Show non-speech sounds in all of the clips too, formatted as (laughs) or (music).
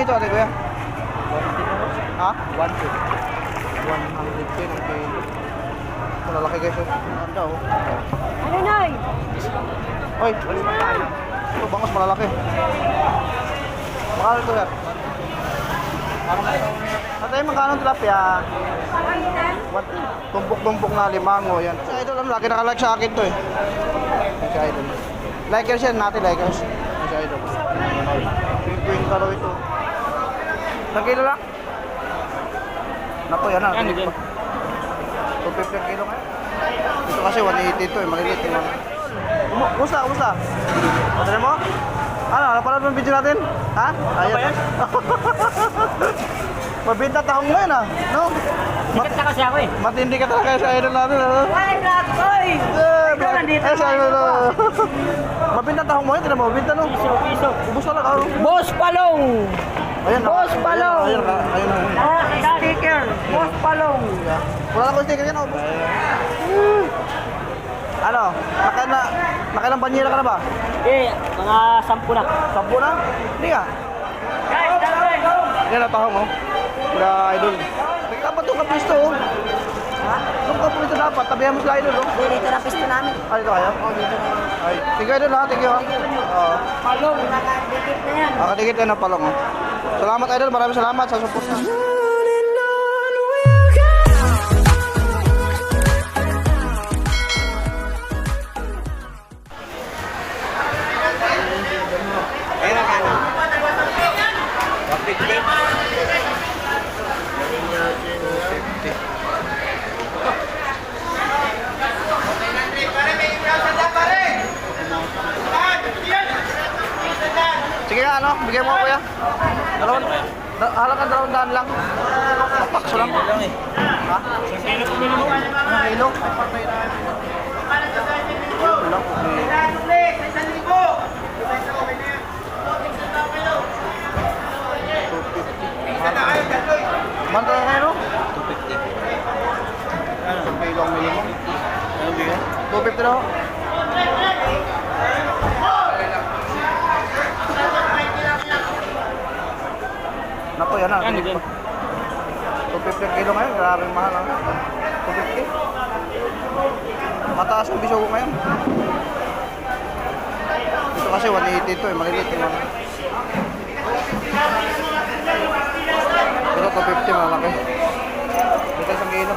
hito ate kuya? 150 Ha? 150. 100 din ang kilo. Malalaki guys oh. Ang Ganda oh. Ano, Noy? Oy, ito bangos malalaki. Makano ito sir? Ate, magkano ang tilapia? Tumpok-tumpok na limango yan. Si Idol, ano, lagi nakalike sa akin to eh. Si Idol. Likers yan natin, likers. Si Idol. Pinpoint ka raw ito. Ilang kilo lang? Naku, yan na. Yan, yan. 250 ang kilo ngayon. Ito kasi 180 ito eh, maliliit yung mga. Kumu- Kumusta, kumusta? Patuloy mo? Ano, napanood mo yung video natin? Ha? Ayun. yan? (laughs) Mabinta tahong yun ah. No? Sikat na kasi ako eh. Matindi ka talaga sa idol natin. Ano? Ay, Black Boy! Eh, Ikaw nandito eh, sabi mo, na. no. Mabinta tahong mo yun, tinan mo, mabinta no. Piso, piso. Ubus na lang. ah. Boss Palong! Ayun, Boss Palong. Ayun, ayun, ayun. Ah, sticker. Boss Palong. Wala na ko sticker yan, ubus. Ano? Naka na, nakailang banyera ka na ba? Eh, mga sampu na. Sampu na? Hindi nga. Guys, dalawa. Yan ang tahong oh. Kaya idol. Dapat yung kapisto oh. Ha? Yung kapisto dapat, tabihan mo sila idol oh. Hindi, dito na pisto namin. Ah, dito kayo? Oh, dito na. Ay, sige idol ha, you ha. Oo. Palong, nakadikit na yan. Nakadikit yan ang palong oh. Salamat idol, maraming salamat sa support na. Sige nga ano, bigyan mo ako kuya. Dalawang, da, halagang dalawang daan lang. Papakso lang. Ha? Kilo po minimum. Ang kilo? Lang, okay. Manta na kayo, no? 250. Ano? Isang kilo ang minimum. Ano bigyan? 250 na ho. Naku, yan na. Yan, yan. 250 ang kilo ngayon, grabe mahal ang 250. Mataas ang biso ko ngayon. Ito kasi 180 ito eh, maliliit yung. Ito 250 malaki. Ito isang kilo.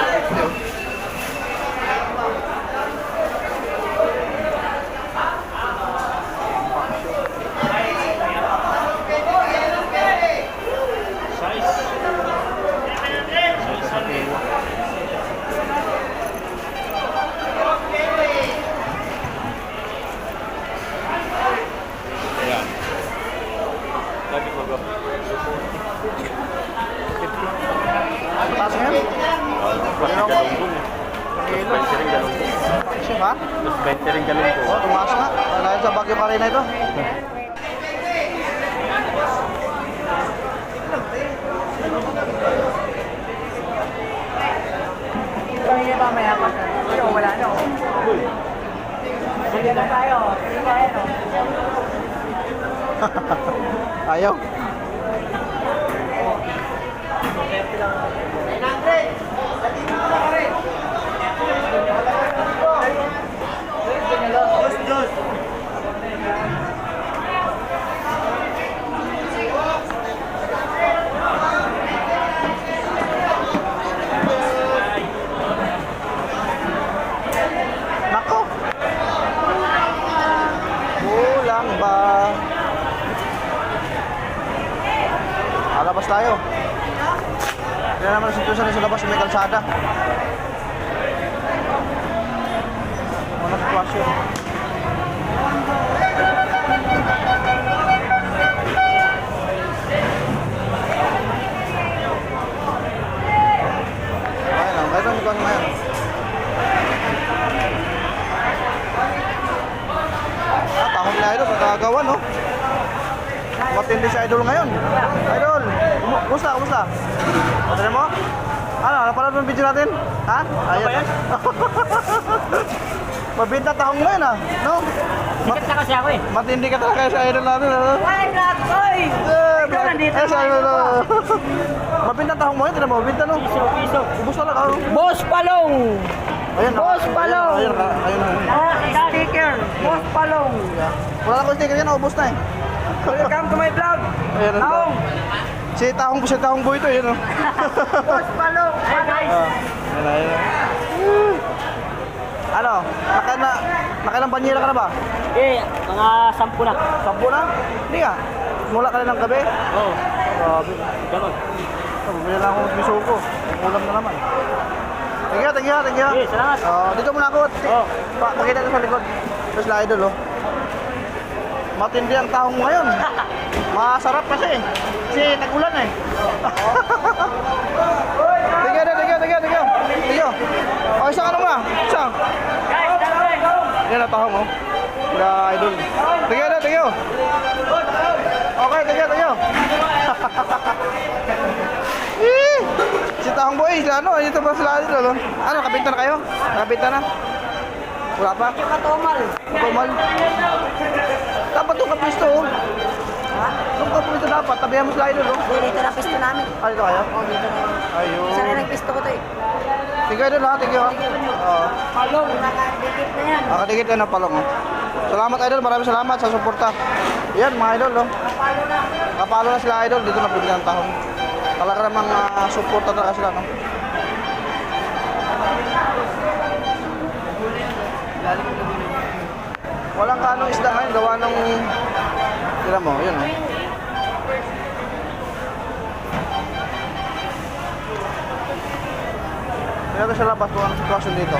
Ito. Size. Size Isang kilo. Ayan. Lagi ko ba? Taas nga yan. Mas galunggong eh. Kilo. Mas 20 rin galunggong. Siya ha? Mas 20 rin galunggong. Oh, tumaas nga. Dahil sa Baguio Marina ito. Pangina pa maya pa. Pero wala na. oh. Sige na tayo. Sige tayo. no? (laughs) Ayaw. Alabas tayo. Yan naman ang sitwasyon sa labas may kalsada. Ano sitwasyon? Okay lang, kahit kung ngayon. Ah, tahong na ito, pagkagawa, no? Matindi si Idol ngayon. Idol, kumusta, kumusta? Tignan mo? Ano, napanood mo yung video natin? Ha? Ayan. (laughs) Mabinta tahong mo yun ah. No? Sikat na kasi ako eh. Matindi ka talaga sa idol natin. Ano? Ay, God! Oy! Eh, Ikaw nandito eh, sa idol. Mabinta tahong mo yun, tignan mo, mabinta no. Piso, piso. Ubus talaga. oh. Boss Palong! Ayun, Boss ayun, Palong! Ayun, ayun, ayun, ayun. Ah, sticker! Boss Palong! Wala na ko sticker yan, ubus na eh. Welcome to my vlog! Ayun, ayun. Taong! Si Tahong, si Tahong Boy ito, yun oh. Boss Palong! Hey guys! Ayun, ayun. Ano? Naka na, nakailang banyera ka na ba? Eh, mga sampu na. Sampu na? Hindi nga. Mula ka na ng gabi? Oo. Oh, Grabe. ganun. Ito, bumili lang ako ng bisuko. Ulam na naman. Thank you, thank you, thank you. Eh, salamat. Oh, dito muna ako. Oh. Pa pakita ko sa likod. Tapos la idol, oh. Matindi ang tahong mo ngayon. (laughs) Masarap kasi. Kasi nag-ulan eh. (laughs) Tingnan, tingnan, tingnan, tingnan. Tingnan. Oh, isang ano muna? Isang. Yan ang tahong, oh. Kaya idol. Tingnan na, tingnan. Okay, tingnan, tingnan. (laughs) Eh, si tahong boy, sila ano, dito ba sila idol, oh. Ano, kabinta na kayo? Kabinta na? Wala pa? Katomal. Tumal. Dapat itong kapisto, oh. Tabihan mo sila idol, oh. Hindi, dito na pisto namin. Ah, dito kayo? Oo, dito na yun. Ayun. Isa rin ang pisto ko to eh. Tingnan idol, ha? Tingnan, ha? Oo. Palong, nakadikit na yan. Nakadikit na ng palong, oh. Salamat idol, maraming salamat sa suporta. Yan mga idol, oh. Kapalo na. Kapalo na sila idol, dito na pwede ng tahong. Talaga namang uh, suporta talaga sila, no? Walang kanong isda ngayon, gawa ng... Tira mo, yun, oh. Ko sa labas kung anong sitwasyon dito.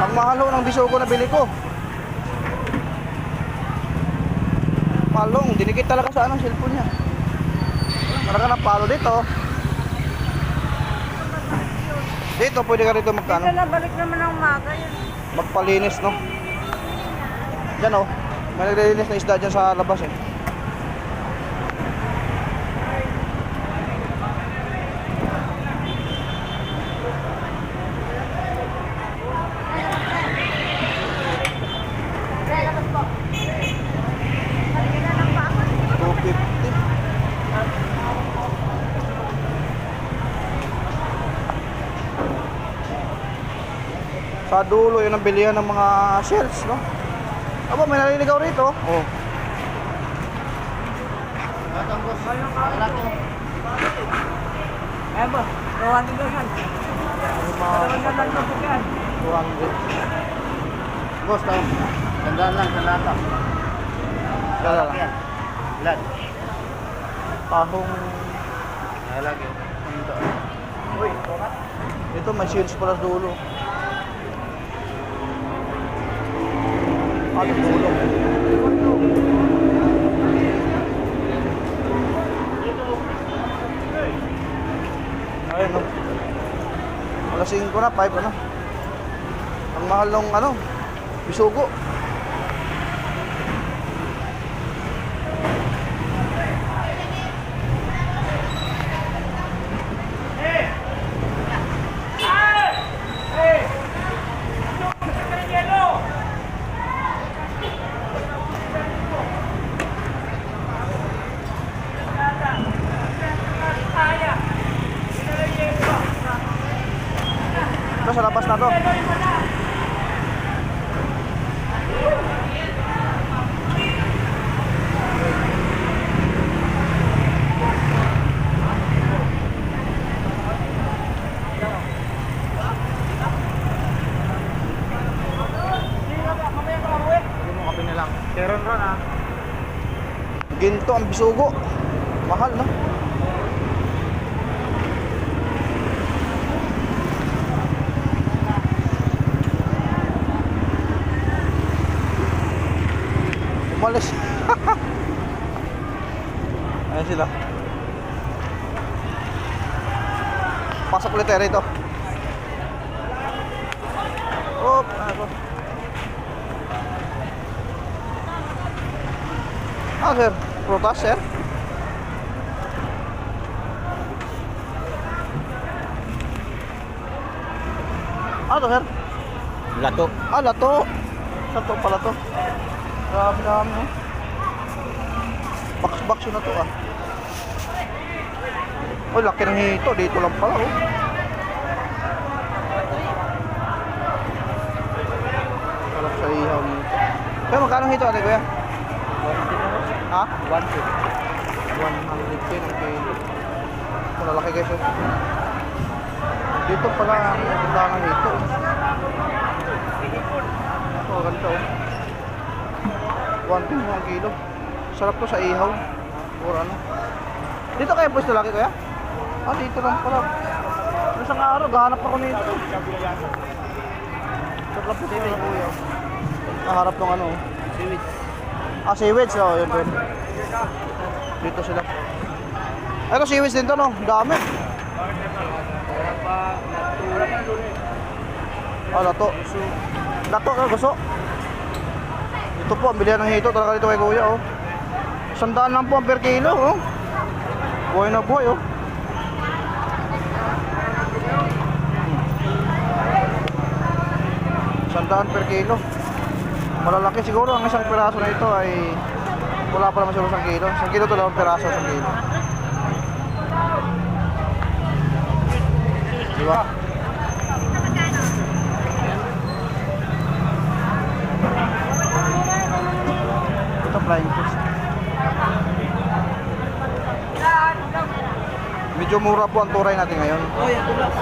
Ang mahal ho ng biso ko na bili ko. Palong, dinikit talaga sa anong cellphone niya. Talaga ng palo dito. Dito, pwede ka rito magkano? nabalik naman ang umaga yun. Magpalinis, no? Diyan, oh. May naglilinis na isda dyan sa labas, eh. Sa dulo, yun ang bilihan ng mga shells, no? Aba, may naliligaw rito. Oh. Ayan ba? 200 na yan. Dalawang dalan na po yan. 200. Boss, tao. Tandaan lang sa lata. Kala lang. Lad. Tahong... Nalagay. Uy, ito may pala sa dulo. Ano dulo? Ayun, no. Alas 5 na, 5 ano. Ang mahal ng ano, bisugo. Sa labas na to. Ah. Ginto ang bisugo. Mahal, no? Umalis. (laughs) Ayan sila. Pasok ulit tayo rito. Op, ano? sir? Prutas, sir? Ano sir? Lato. Ah, lato. Lato pala to. Grabe dami, oh. Box-box na to, ah. Oh, laki ng hito. Dito lang pala, oh. Sarap sa ihaw nito. Kaya magkano hito, ate, kuya? Ha? 110. 110 ang kilo. Malalaki guys, oh. Dito pala ang tindahan ng hito. oh. Oh, ganito oh. 110 ang kilo. Sarap to sa ihaw. Or ano. Dito kayo pwesto lagi kuya? Ah, dito lang pala. Isang araw, gahanap ako nito. Sarap po sila kuya. Naharap ng ano. Seaweed. Ah, seaweed. Oh, yun din. Dito sila. Ito seaweed din to no. Dami. Ah, lato. Lato ka gusto. Ito po, ang bilihan ng hito talaga dito kay kuya, oh. Sandaan lang po ang per kilo, oh. Buhay na buhay, oh. Sandaan per kilo. Malalaki siguro ang isang piraso na ito ay wala pa naman siguro isang kilo. Isang kilo to lang piraso, isang kilo. Di ba? Ito flying fish. Medyo mura po ang turay natin ngayon. Oh, yan, tulak.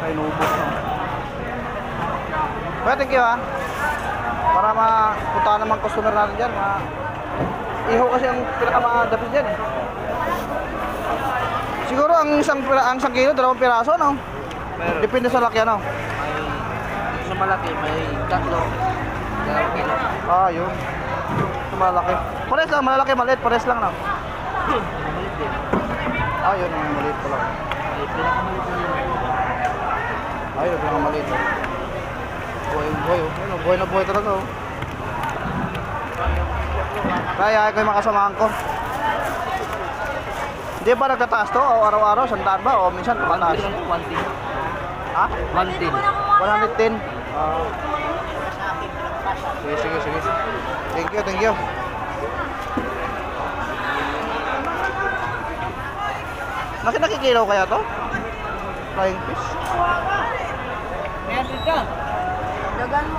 Ay, nubos na. Kuya, thank you ha. Para mapuntahan naman customer natin dyan. Ma Iho kasi ang pinakamadapis dyan eh. Siguro ang isang, ang isang kilo, dalawang piraso, no? Meron. Depende sa laki, ano? May, sa malaki, may tatlo. Dalawang kilo. Ah, yun. Ito malaki. Pares lang, malalaki, maliit. Pares lang, din. Ah, yun, ang maliit pala. May na. Ay, yun, ang maliit. Oh. Buhay, buhay, oh. Ayun, oh, buhay na buhay talaga, oh. Kaya, kayo makasamahan ko. Hindi ba nagtataas to? O araw-araw, sandaan ba? O minsan? One tin. Ha? One tin. 110? Ah. sige, sige, sige. Thank you, thank you. Nakit nakikilaw kaya to? Flying fish? Meron ka. Dagan mo.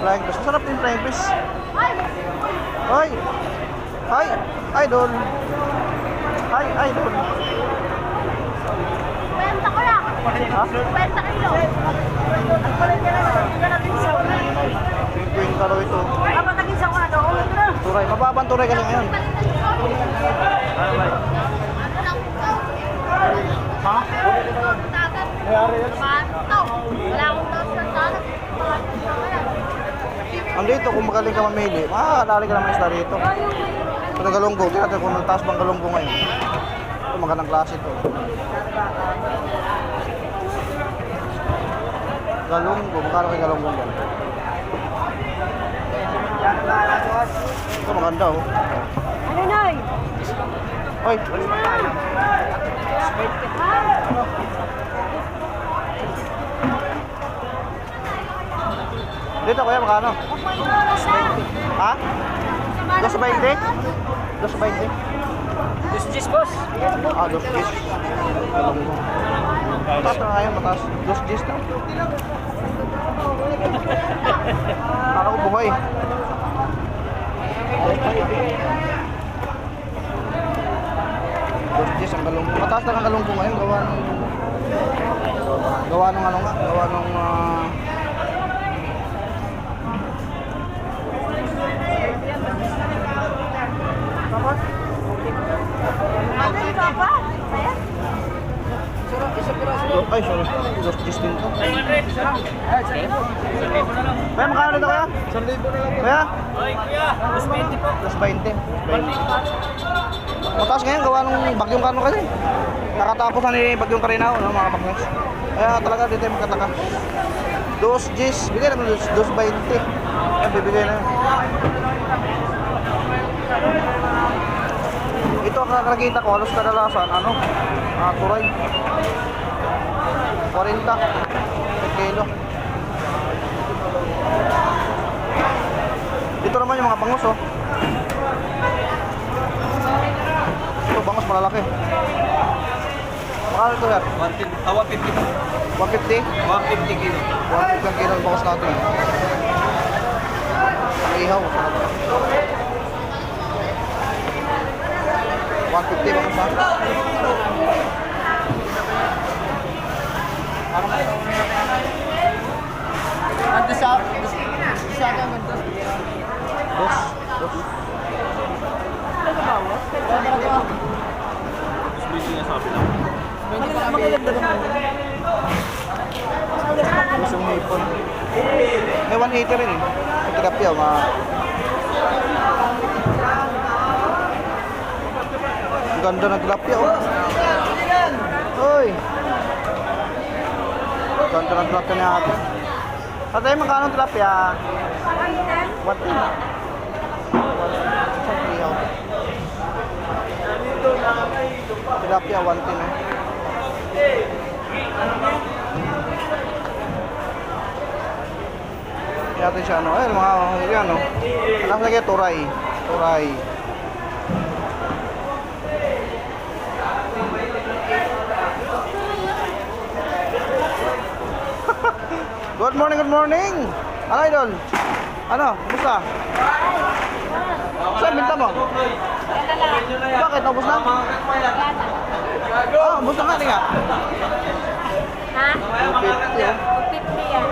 Flying fish. Masarap din flying fish. Hoy! Hi! Idol! Hi, idol! Kwenta ko lang. Ha? Kwenta naman, hindi ka sa una. 50 kalo ito. Dapat naging sa una, doon ulit na. Turay. Mababang turay kasi ngayon. Ano ba? Ha? Mayari yan. Wala akong daw sa talag. Andito, kung magaling ka mamili, makakadali ka naman isla rito. Ito na galunggong. Tingnan natin kung nagtaas bang galunggong ngayon. Ito, magandang klase ito. Galunggong. Magkano kay galunggong yan? Ito maganda oh. Ano nay? Hoy! Dito kuya, magkano? Ha? Dos 20? Dos 20? Dos G's, boss. Ah, dos gis. Mataas na ngayon, mataas. Dos gis na. Kala ko buhay. Gis ang galunggong. Mataas na ang galunggong ngayon. Gawa ng... Gawa ng ano nga. Gawa ng... ah? Ayan. do- ay, sorry. Gis din to. Kaya magkano nito kaya? Isang libo na lang. Kaya? Ay, kuya. Dos 20 po. Dos 20. Dos 20. Mataas ngayon, gawa nung bagyong kano kasi. Nakatapos na ni bagyong Karinao, no, mga baklas. Kaya talaga dito yung magkataka. Dos G's, bigay naman dos, dos 20. Yan, bibigay na. Ito ang nakakita ko, halos kadalasan, ano, ah, turay. 40 per kilo. Dito naman yung mga bangus, oh. Ito, bangus malalaki. Makano ito, sir? 150, ah, 150 pa. 150? 150 kilo. 150 ang kilo ng bangus natin. Ang ihaw. 150 bangus ha? Ando sa... Sa akin ang dos. Dos. Dos. Magaganda naman. Pusong hipon. May 180 rin eh. May tilapia, mga... Ang ganda ng tilapia, oh. Uy! Ang Ng tilapia ni ate. Ate, magkano tilapia? 180. Isang ihaw. Tilapia, 110 eh. Kaya natin siya ano, ayun mga yan ano. Nasa lagay turay. Turay. Good morning, good morning. Ano idol? Ano? Kumusta? Saan binta mo? Bakit? Ubus na? Ah, ubus na nga, nga. Ha? 250 oh. 50 yan.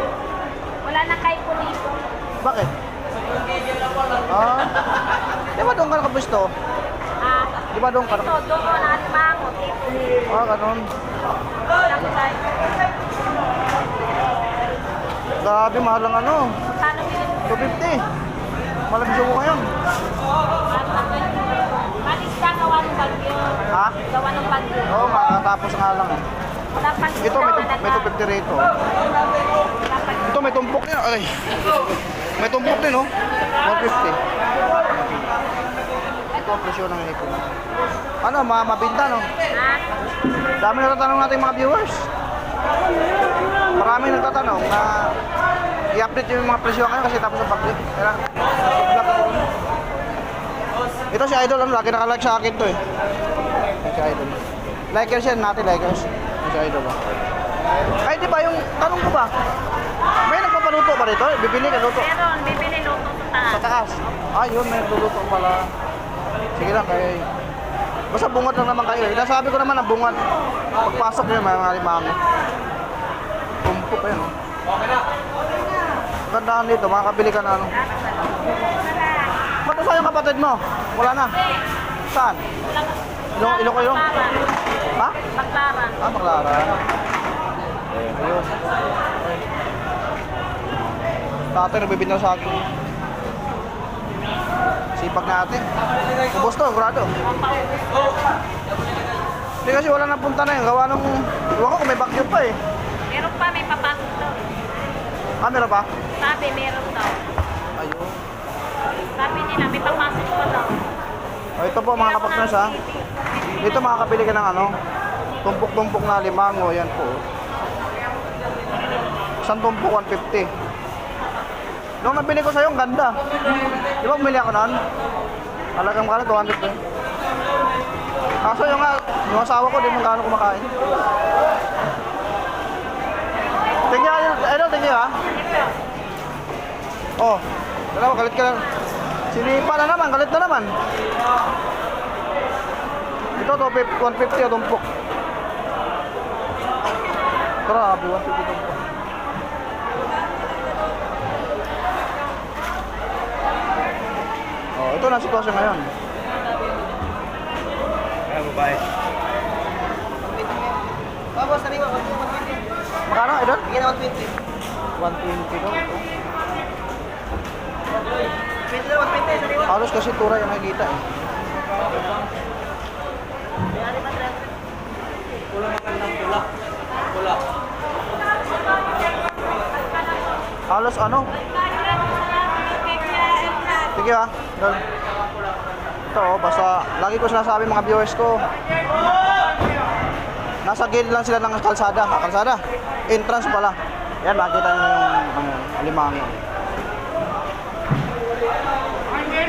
Wala na kay Pulito. Bakit? Ah. Di ba doon ka nakapusto? Ha? Di ba doon ka Ito, nakapusto? doon ko na alimangot. Ito. Ah, ganun. Tayo. Grabe, mahal ang ano. Magkano yun? 250. Malaking suko ngayon. Malis ka gawa ng bagyo. Ha? Gawa ng bagyo. Oo, makakatapos nga lang eh. Ito, may, may 250 rito. Ito, may tumpok din. Ay. May tumpok din, oh. 150. Ito ang presyo ng hipon. Ano, ma mabinta, no? Dami natatanong natin mga viewers. Marami nagtatanong na i-update yung mga presyo ngayon kasi tapos ang pag-click. Kaya, vlog ko rin. Ito si Idol, ano, lagi nakalike sa akin to eh. Si Idol. Likers yan natin, likers. Si Idol. Oh. Ay, di ba yung, tanong ko ba? May nagpapaluto ba rito? Bibili ka luto. Meron, bibili luto sa Sa taas. taas. Ah, yun, may nagluluto pala. Sige lang, kaya... Basta bungat lang naman kayo. Nasabi ko naman na bungat. Pagpasok nyo, may mga limango. Tumpok yan, oh. Gandaan dito, makakabili ka na ano. Ba't saan yung kapatid mo? Wala na. Saan? Ilong ko yung? Ha? Baklaran. Ah, Maklara. Ayun. Tatay, nagbibinta sa akin. Sipag natin. Ubus to, grado. Hindi kasi wala nang punta na yun. Gawa nung... Iwan ko kung may bagyo pa eh. Meron pa, may papasok daw. Camera pa? Sabi, meron daw. Ayun. Sabi nila, may papasok pa daw. O ito po mga kapagnas ha. Dito makakabili ka ng ano. Tumpok-tumpok na limango. Yan po. Isang tumpok 150. Nung nabili ko sa'yo, ang ganda. Di ba bumili ako noon? Talagang kala 200 eh. Kaso yung, yung asawa ko, di mo gaano kumakain. Tingnan nyo, ano, tingnan ha? Oh, dalawa, galit ka lang. Sinipa na naman, galit na naman. Ito, to, 150 o tumpok. Grabe, 150 tumpok. Oh, ito na ang sitwasyon ngayon. Kaya babae. Tapos, sariwa. Magkano, idol? Bigyan ako 20. 120 daw. 20 na, 20, sariwa. Halos kasi tura yung nakikita eh. Halos ano? Sige ha. Dol. Ito oh, basta lagi ko sinasabi mga viewers ko. Nasa gilid lang sila ng kalsada. Ah, kalsada. Entrance pala. Yan, makikita nyo yung ano, alimango.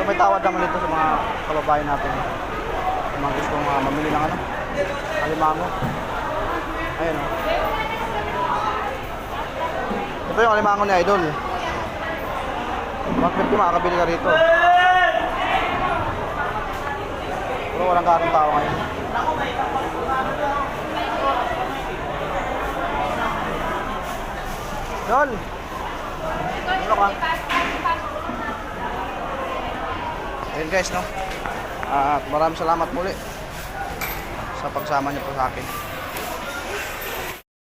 So, may tawad naman dito sa mga kababayan natin. Sa mga gustong uh, mamili ng ano, alimango. Ayun oh. Ito yung alimango ni Idol. Bakit ko makakabili ka rito? Pero walang karong tao ngayon. Dol! Ano ka? Ayun guys, no? At maraming salamat muli sa pagsama niyo po sa akin.